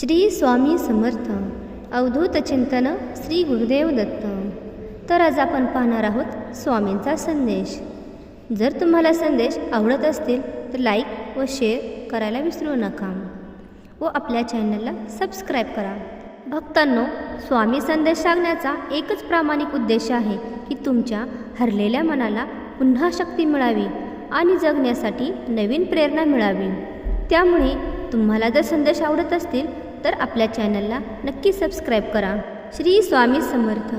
श्री स्वामी समर्थ. अवधूत चिंतन श्री गुरुदेव दत्त. तर आज आपण पाहणार आहोत स्वामींचा संदेश. जर तुम्हाला संदेश आवडत असतील तर लाईक व शेअर करायला विसरू नका. व आपल्या चॅनलला सबस्क्राईब करा. भक्तांनो स्वामी संदेश सांगण्याचा एकच प्रामाणिक उद्देश आहे की तुमच्या हरलेल्या मनाला पुन्हा शक्ती मिळावी आणि जगण्यासाठी नवीन प्रेरणा मिळावी. त्यामुळे तुम्हाला जर संदेश आवडत असतील तर आपल्या चॅनलला नक्की सबस्क्राईब करा. श्री स्वामी समर्थ.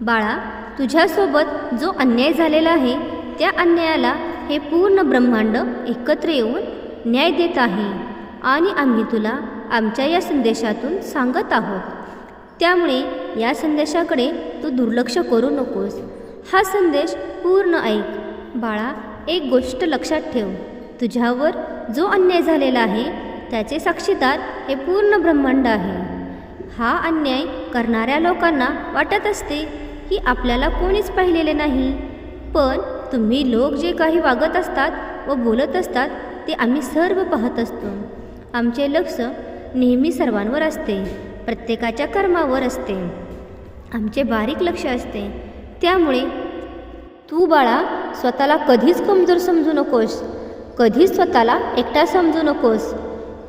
बाळा तुझ्यासोबत जो अन्याय झालेला आहे त्या अन्यायाला हे पूर्ण ब्रह्मांड एकत्र येऊन न्याय देत आहे आणि आम्ही तुला आमच्या या संदेशातून सांगत आहोत. त्यामुळे या संदेशाकडे तू दुर्लक्ष करू नकोस. हा संदेश पूर्ण ऐक. बाळा एक गोष्ट लक्षात ठेव. तुझ्यावर जो अन्याय झालेला आहे त्याचे साक्षीदार हे पूर्ण ब्रह्मांड आहे. हा अन्याय करणाऱ्या लोकांना वाटत असते की आपल्याला कोणीच पाहिलेले नाही. पण तुम्ही लोक जे काही वागत असतात व बोलत असतात ते आम्ही सर्व पाहत असतो. आमचे लक्ष नेहमी सर्वांवर असते प्रत्येकाच्या कर्मावर असते. आमचे बारीक लक्ष असते. त्यामुळे तू बाळा स्वतःला कधीच कमजोर समजू नकोस. कधीच स्वतःला एकटा समजू नकोस.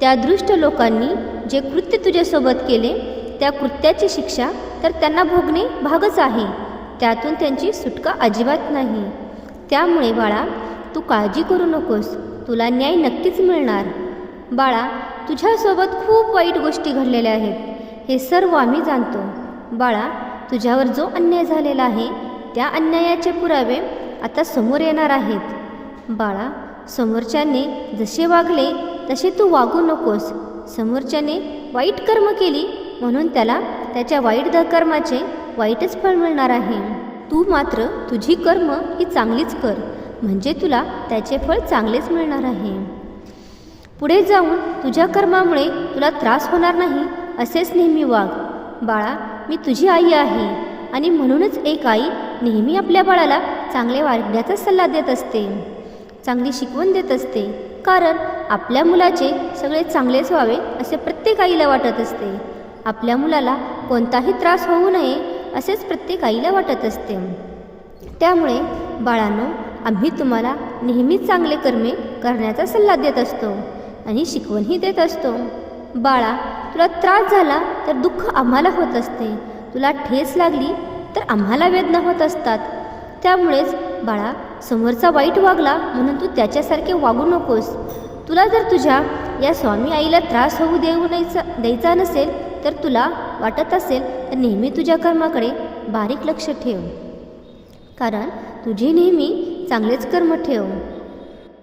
त्या दृष्ट लोकांनी जे कृत्य तुझ्यासोबत केले त्या कृत्याची शिक्षा तर त्यांना भोगणे भागच आहे. त्यातून त्यांची सुटका अजिबात नाही. त्यामुळे बाळा तू काळजी करू नकोस. तुला न्याय नक्कीच मिळणार. बाळा तुझ्यासोबत खूप वाईट गोष्टी घडलेल्या आहेत. हे सर्व आम्ही जाणतो. बाळा तुझ्यावर जो अन्याय झालेला आहे त्या अन्यायाचे पुरावे आता समोर येणार आहेत. बाळा समोरच्याने जसे वागले तसे तू वागू नकोस. समोरच्याने वाईट कर्म केली म्हणून त्याला त्याच्या वाईट कर्माचे वाईटच फळ मिळणार आहे. तू मात्र तुझी कर्म ही चांगलीच कर म्हणजे तुला त्याचे फळ चांगलेच मिळणार आहे. पुढे जाऊन तुझ्या कर्मामुळे तुला त्रास होणार नाही असेच नेहमी वाघ बाळा मी तुझी आई आहे आणि म्हणूनच एक आई नेहमी आपल्या बाळाला चांगले वागण्याचा सल्ला देत असते. चांगली शिकवण देत असते. कारण आपल्या मुलाचे सगळे चांगलेच व्हावे असे प्रत्येक आईला वाटत असते. आपल्या मुलाला कोणताही त्रास होऊ नये असेच प्रत्येक आईला वाटत असते. त्यामुळे बाळांनो आम्ही तुम्हाला नेहमीच चांगले कर्मे करण्याचा सल्ला देत असतो आणि शिकवणही देत असतो. बाळा तुला त्रास झाला तर दुःख आम्हाला होत असते. तुला ठेस लागली तर आम्हाला वेदना होत असतात. त्यामुळेच बाळा समोरचा वाईट वागला म्हणून तू त्याच्यासारखे वागू नकोस. तुला जर तुझ्या या स्वामी आईला त्रास होऊ देऊ नाहीचा द्यायचा नसेल तर तुला वाटत असेल तर नेहमी तुझ्या कर्माकडे बारीक लक्ष ठेव. कारण तुझे नेहमी चांगलेच कर्म ठेव.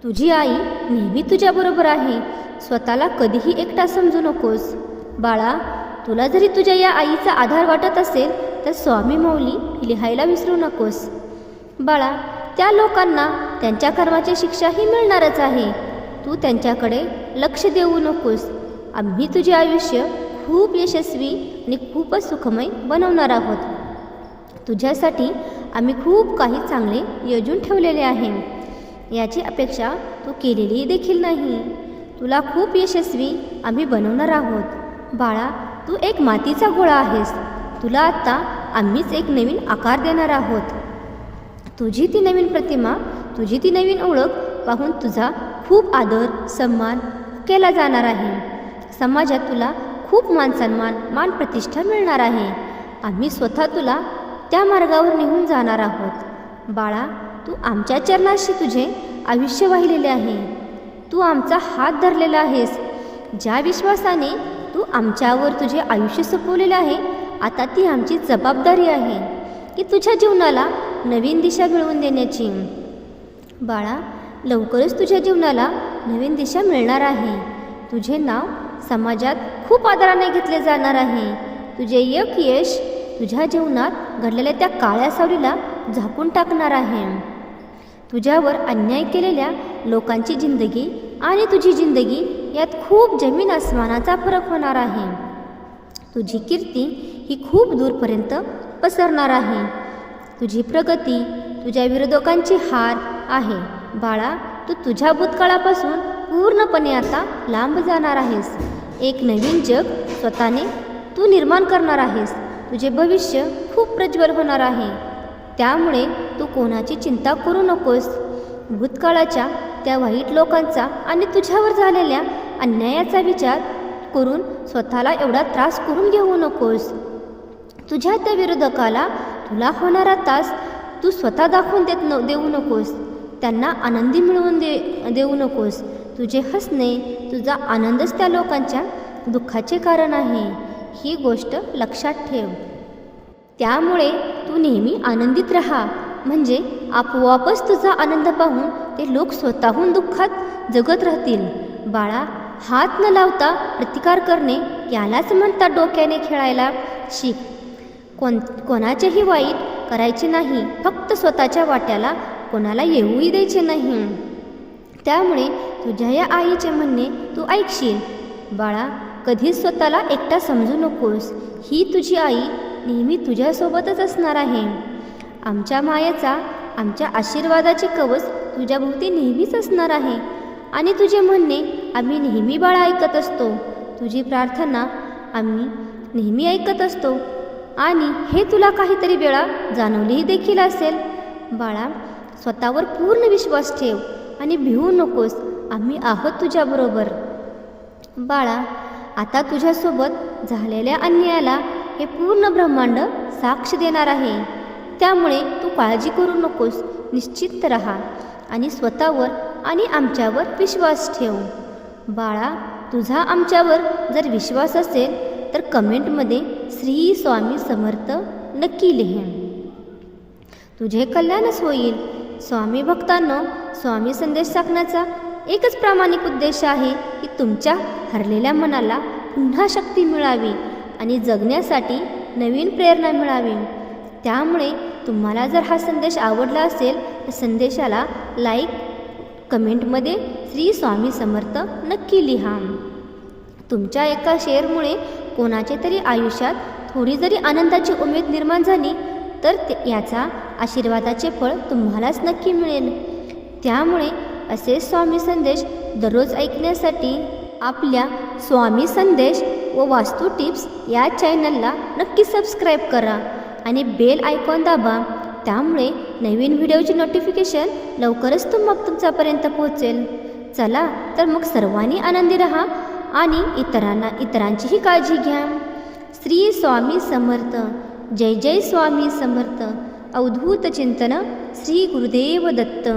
तुझी आई नेहमी तुझ्याबरोबर आहे. स्वतःला कधीही एकटा समजू नकोस. बाळा तुला जरी तुझ्या या आईचा आधार वाटत असेल तर स्वामी मौली लिहायला विसरू नकोस. बाळा त्या लोकांना त्यांच्या कर्माची शिक्षाही मिळणारच आहे. तू त्यांच्याकडे लक्ष देऊ नकोस. आम्ही तुझे आयुष्य खूप यशस्वी आणि खूपच सुखमय बनवणार आहोत. तुझ्यासाठी आम्ही खूप काही चांगले योजून ठेवलेले आहे. याची अपेक्षा तू केलेली देखील नाही. तुला खूप यशस्वी आम्ही बनवणार आहोत. बाळा तू एक मातीचा गोळा आहेस. तुला आत्ता आम्हीच एक नवीन आकार देणार आहोत. तुझी ती नवीन प्रतिमा तुझी ती नवीन ओळख पाहून तुझा खूप आदर सन्मान केला जाणार आहे. समाजात तुला खूप मानसन्मान मान प्रतिष्ठा मिळणार आहे. आम्ही स्वतः तुला त्या मार्गावर निघून जाणार आहोत. बाळा तू आमच्या चरणाशी तुझे आयुष्य वाहिलेले आहे. तू आमचा हात धरलेला आहेस. ज्या विश्वासाने तू आमच्यावर तुझे आयुष्य सोपवलेले आहे आता ती आमची जबाबदारी आहे की तुझ्या जीवनाला नवीन दिशा मिळवून देण्याची. बाळा लवकरच तुझ्या जीवनाला नवीन दिशा मिळणार आहे. तुझे नाव समाजात खूप आदराने घेतले जाणार आहे. तुझे एक यश तुझ्या जीवनात घडलेल्या त्या काळ्या सावलीला झाकून टाकणार आहे. तुझ्यावर अन्याय केलेल्या लोकांची जिंदगी आणि तुझी जिंदगी यात खूप जमीन आसमानाचा फरक होणार आहे. तुझी कीर्ती ही खूप दूरपर्यंत पसरणार आहे. तुझी प्रगती तुझ्या विरोधकांची हार आहे. बाळा तू तुझ्या भूतकाळापासून पूर्णपणे आता लांब जाणार आहेस. एक नवीन जग स्वतःने तू निर्माण करणार आहेस. तुझे भविष्य खूप प्रज्वल होणार आहे. त्यामुळे तू कोणाची चिंता करू नकोस. भूतकाळाच्या त्या वाईट लोकांचा आणि तुझ्यावर झालेल्या अन्यायाचा विचार करून स्वतःला एवढा त्रास करून घेऊ नकोस. तुझ्या त्या विरोधकाला तुला होणारा तास तू स्वतः दाखवून देत न देऊ नकोस. त्यांना आनंदी मिळवून दे देऊ नकोस. तुझे हसणे तुझा आनंदच त्या लोकांच्या दुःखाचे कारण आहे. ही गोष्ट लक्षात ठेव. त्यामुळे तू नेहमी आनंदित राहा. म्हणजे आपोआपच तुझा आनंद पाहून ते लोक स्वतःहून दुःखात जगत राहतील. बाळा हात न लावता प्रतिकार करणे यालाच म्हणतात डोक्याने खेळायला. शिक कोण कोणाचेही वाईट करायचे नाही. फक्त स्वतःच्या वाट्याला कोणाला येऊही द्यायचे नाही. त्यामुळे तुझ्या या आईचे म्हणणे तू ऐकशील. बाळा कधीच स्वतःला एकटा समजू नकोस. ही तुझी आई नेहमी तुझ्यासोबतच असणार आहे. आमच्या मायेचा आमच्या आशीर्वादाचे कवच तुझ्याभोवती नेहमीच असणार आहे. आणि तुझे म्हणणे आम्ही नेहमी बाळा ऐकत असतो. तुझी प्रार्थना आम्ही नेहमी ऐकत असतो. आणि हे तुला काहीतरी वेळा जाणवलीही देखील असेल. बाळा स्वतःवर पूर्ण विश्वास ठेव आणि भिवू नकोस. आम्ही आहोत तुझ्याबरोबर बाळा आता तुझ्यासोबत झालेल्या अन्यायाला हे पूर्ण ब्रह्मांड साक्ष देणार आहे. त्यामुळे तू काळजी करू नकोस. निश्चित राहा आणि स्वतःवर आणि आमच्यावर विश्वास ठेव. बाळा तुझा आमच्यावर जर विश्वास असेल तर कमेंटमध्ये श्री स्वामी समर्थ नक्की लिहे. तुझे कल्याणच होईल. स्वामी भक्तांनो स्वामी संदेश टाकण्याचा एकच प्रामाणिक उद्देश आहे की तुमच्या हरलेल्या मनाला पुन्हा शक्ती मिळावी आणि जगण्यासाठी नवीन प्रेरणा मिळावी. त्यामुळे तुम्हाला जर हा संदेश आवडला असेल तर संदेशाला लाईक कमेंटमध्ये श्री स्वामी समर्थ नक्की लिहा. तुमच्या एका शेअरमुळे कोणाचे तरी आयुष्यात थोडी जरी आनंदाची उमेद निर्माण झाली तर याचा आशीर्वादाचे फळ तुम्हालाच नक्की मिळेल. त्यामुळे असे स्वामी संदेश दररोज ऐकण्यासाठी आपल्या स्वामी संदेश व वास्तू टिप्स या चॅनलला नक्की सबस्क्राईब करा आणि बेल आयकॉन दाबा. त्यामुळे नवीन व्हिडिओची नोटिफिकेशन लवकरच तुम तुमच्यापर्यंत पोहोचेल. चला तर मग सर्वांनी आनंदी रहा आणि इतरांना इतरांचीही काळजी घ्या. श्री स्वामी समर्थ. जय जय स्वामी समर्थ. अवधूतचिंतन श्री गुरुदेव दत्त